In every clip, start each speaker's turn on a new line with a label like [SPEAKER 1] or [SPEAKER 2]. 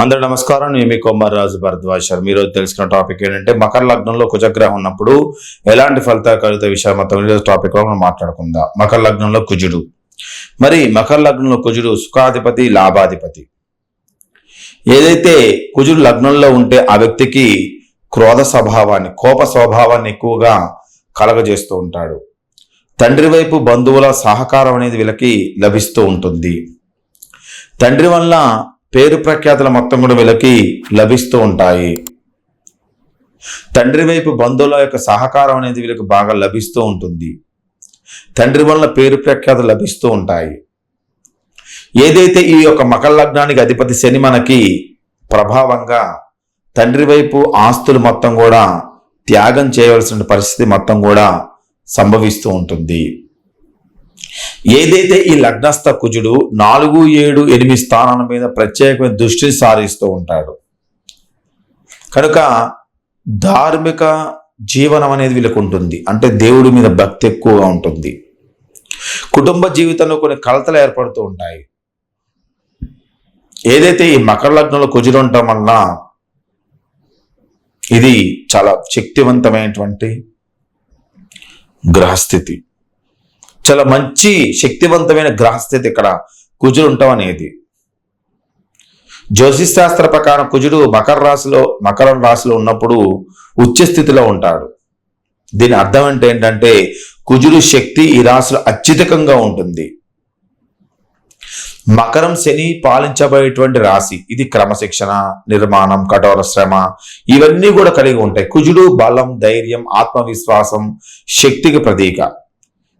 [SPEAKER 1] అందరూ నమస్కారం. నేను మీ కొమ్మర్రాజు భరద్వాజ్ శర్మ ఈరోజు తెలుసుకున్న టాపిక్ ఏంటంటే మకర లగ్నంలో కుజగ్రహం ఉన్నప్పుడు ఎలాంటి ఫలితాలు కలుగుతాయి విషయాలు మొత్తం ఈరోజు టాపిక్లో మనం మాట్లాడుకుందాం. మకర లగ్నంలో కుజుడు. మరి మకర లగ్నంలో కుజుడు సుఖాధిపతి లాభాధిపతి. ఏదైతే కుజుడు లగ్నంలో ఉంటే ఆ వ్యక్తికి క్రోధ స్వభావాన్ని కోప స్వభావాన్ని ఎక్కువగా కలగజేస్తూ ఉంటాడు. తండ్రి వైపు బంధువుల సహకారం అనేది వీళ్ళకి లభిస్తూ ఉంటుంది. తండ్రి వల్ల పేరు ప్రఖ్యాతుల మొత్తం కూడా వీళ్ళకి లభిస్తూ ఉంటాయి. తండ్రి వైపు బంధువుల యొక్క సహకారం అనేది వీళ్ళకి బాగా లభిస్తూ ఉంటుంది. తండ్రి వల్ల పేరు ప్రఖ్యాతులు లభిస్తూ ఉంటాయి. ఏదైతే ఈ యొక్క మకర లగ్నానికి అధిపతి శని మనకి ప్రభావంగా తండ్రి వైపు ఆస్తులు మొత్తం కూడా త్యాగం చేయవలసిన పరిస్థితి మొత్తం కూడా సంభవిస్తూ ఉంటుంది. ఏదైతే ఈ లగ్నస్థ కుజుడు నాలుగు ఏడు ఎనిమిది స్థానాల మీద ప్రత్యేకమైన దృష్టిని సారిస్తూ ఉంటాడు. కనుక ధార్మిక జీవనం అనేది వీళ్ళకు ఉంటుంది. అంటే దేవుడి మీద భక్తి ఎక్కువగా ఉంటుంది. కుటుంబ జీవితంలో కొన్ని కలతలు ఏర్పడుతూ ఉంటాయి. ఏదైతే ఈ మకర లగ్నంలో కుజుడు ఉండటం వలన ఇది చాలా శక్తివంతమైనటువంటి గ్రహస్థితి. చాలా మంచి శక్తివంతమైన గ్రహస్థితి ఇక్కడ కుజుడు ఉండటం అనేది. జ్యోతిష్ శాస్త్ర ప్రకారం కుజుడు మకర రాశిలో మకరం రాశిలో ఉన్నప్పుడు ఉచ్చ స్థితిలో ఉంటాడు. దీని అర్థం అంటే ఏంటంటే కుజుడు శక్తి ఈ రాశిలో అత్యధికంగా ఉంటుంది. మకరం శని పాలించబడేటువంటి రాశి. ఇది క్రమశిక్షణ నిర్మాణం కఠోర శ్రమ ఇవన్నీ కూడా కలిగి ఉంటాయి. కుజుడు బలం ధైర్యం ఆత్మవిశ్వాసం శక్తికి ప్రతీక.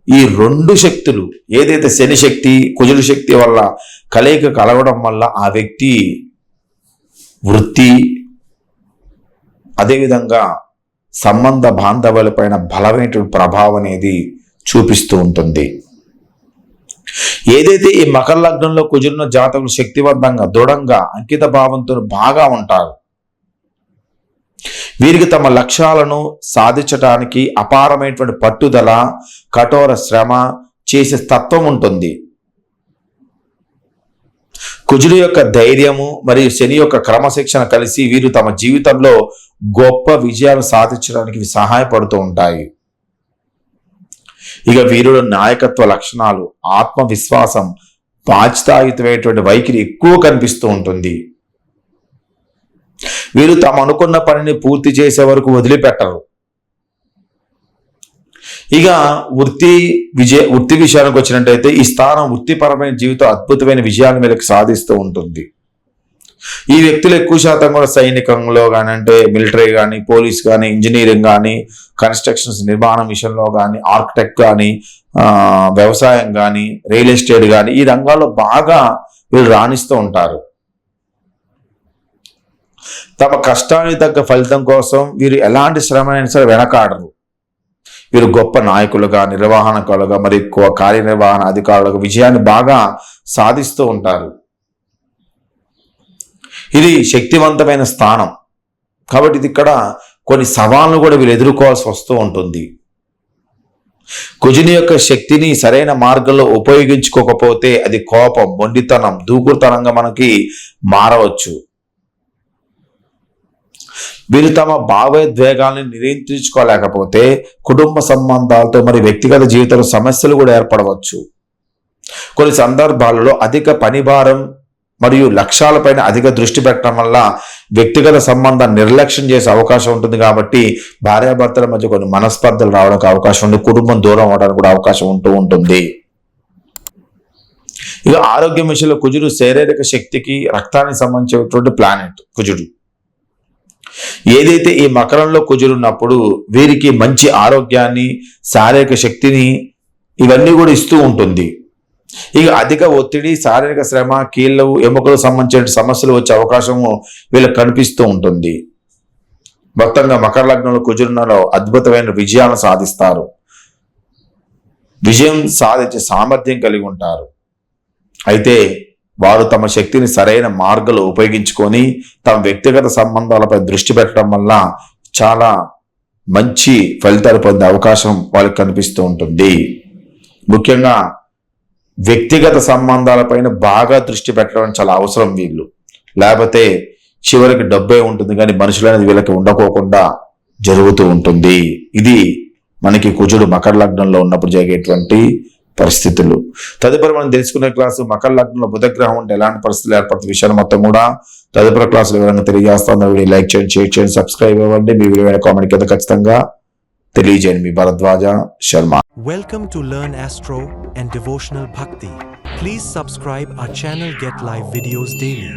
[SPEAKER 1] ఈ రెండు శక్తులు ఏదైతే శని శక్తి కుజుడు శక్తి వల్ల కలయిక కలగడం వల్ల ఆ వ్యక్తి వృత్తి అదేవిధంగా సంబంధ బాంధవులపైన బలమైనటువంటి ప్రభావం అనేది చూపిస్తూ ఉంటుంది. ఏదైతే ఈ మకర లగ్నంలో కుజున్న జాతకులు శక్తివంతంగా దృఢంగా అంకిత భావంతో బాగా ఉంటారు వీరికి తమ లక్ష్యాలను సాధించడానికి అపారమైనటువంటి పట్టుదల కఠోర శ్రమ చేసే తత్వం ఉంటుంది. కుజుడు యొక్క ధైర్యము మరియు శని యొక్క క్రమశిక్షణ కలిసి వీరు తమ జీవితంలో గొప్ప విజయాలు సాధించడానికి సహాయపడుతూ ఉంటాయి. ఇక వీరుడు నాయకత్వ లక్షణాలు ఆత్మవిశ్వాసం బాధ్యతాయుతమైనటువంటి వైఖరి ఎక్కువ కనిపిస్తూ ఉంటుంది. వీరు తాము అనుకున్న పనిని పూర్తి చేసే వరకు వదిలిపెట్టరు. ఇక వృత్తి విజయ వృత్తి విషయానికి వచ్చినట్టయితే ఈ స్థానం వృత్తిపరమైన జీవితం అద్భుతమైన విజయాన్ని వీళ్ళకి సాధిస్తూ ఉంటుంది. ఈ వ్యక్తులు ఎక్కువ శాతం కూడా సైనికంలో కానీ అంటే మిలిటరీ కానీ పోలీస్ కానీ ఇంజనీరింగ్ కానీ కన్స్ట్రక్షన్స్ నిర్మాణం విషయంలో కానీ ఆర్కిటెక్ట్ కానీ వ్యవసాయం కానీ రియల్ ఎస్టేట్ కానీ ఈ రంగాల్లో బాగా వీళ్ళు రాణిస్తూ ఉంటారు. తమ కష్టానికి తగ్గ ఫలితం కోసం వీరు ఎలాంటి శ్రమనైనా సరే వెనకాడరు. వీరు గొప్ప నాయకులుగా నిర్వహణకులుగా మరి ఎక్కువ కార్యనిర్వహణ అధికారులుగా విజయాన్ని బాగా సాధిస్తూ ఉంటారు. ఇది శక్తివంతమైన స్థానం. కాబట్టి ఇది ఇక్కడ కొన్ని సవాళ్ళను కూడా వీళ్ళు ఎదుర్కోవాల్సి వస్తూ ఉంటుంది. కుజుని యొక్క శక్తిని సరైన మార్గంలో ఉపయోగించుకోకపోతే అది కోపం మొండితనం దూకుడుతనంగా మనకి మారవచ్చు. వీరు తమ భావోద్వేగాల్ని నియంత్రించుకోలేకపోతే కుటుంబ సంబంధాలతో మరి వ్యక్తిగత జీవితంలో సమస్యలు కూడా ఏర్పడవచ్చు. కొన్ని సందర్భాలలో అధిక పనిభారం మరియు లక్ష్యాలపైన అధిక దృష్టి పెట్టడం వల్ల వ్యక్తిగత సంబంధాన్ని నిర్లక్ష్యం చేసే అవకాశం ఉంటుంది కాబట్టి భార్యాభర్తల మధ్య కొన్ని మనస్పర్ధలు రావడానికి అవకాశం ఉంది. కుటుంబం దూరం అవడానికి కూడా అవకాశం ఉంటూ ఉంటుంది. ఇక ఆరోగ్యం విషయంలో కుజుడు శారీరక శక్తికి రక్తానికి సంబంధించినటువంటి ప్లానెట్ కుజుడు. ఏదైతే ఈ మకరంలో కుజులున్నప్పుడు వీరికి మంచి ఆరోగ్యాన్ని శారీరక శక్తిని ఇవన్నీ కూడా ఇస్తూ ఉంటుంది. ఇక అధిక ఒత్తిడి శారీరక శ్రమ కీళ్ళు ఎముకలకు సంబంధించిన సమస్యలు వచ్చే అవకాశము వీళ్ళకి కనిపిస్తూ ఉంటుంది. మొత్తంగా మకర లగ్నంలో కుజురున్నలో అద్భుతమైన విజయాలను సాధిస్తారు. విజయం సాధించే సామర్థ్యం కలిగి ఉంటారు. అయితే వారు తమ శక్తిని సరైన మార్గంలో ఉపయోగించుకొని తమ వ్యక్తిగత సంబంధాలపై దృష్టి పెట్టడం వల్ల చాలా మంచి ఫలితాలు పొందే అవకాశం వాళ్ళకి కనిపిస్తూ ఉంటుంది. ముఖ్యంగా వ్యక్తిగత సంబంధాలపైన బాగా దృష్టి పెట్టడం చాలా అవసరం వీళ్ళు. లేకపోతే చివరికి డబ్బే ఉంటుంది కానీ మనుషులు అనేది వీళ్ళకి ఉండకోకుండా జరుగుతూ ఉంటుంది. ఇది మనకి కుజుడు మకర లగ్నంలో ఉన్నప్పుడు జరిగేటువంటి పరిస్థితులు. తదుపరి మనం తెలుసుకునే క్లాసు మకర లగ్నంలో బుధగ్రహం ఉంటే ఎలాంటి పరిస్థితులు ఏర్పడుతున్న విషయాన్ని మొత్తం కూడా తదుపరి క్లాసులు వివరంగా తెలియజేస్తాను వీడియో లైక్ చేయండి షేర్ చేయండి సబ్స్క్రైబ్ ఇవ్వండి మీ వీడియో కామెంట్ కింద ఖచ్చితంగా తెలియజేయండి. మీ Bharadwaj Sharma.
[SPEAKER 2] Welcome to learn astro and devotional Bhakti please subscribe our channel get live videos daily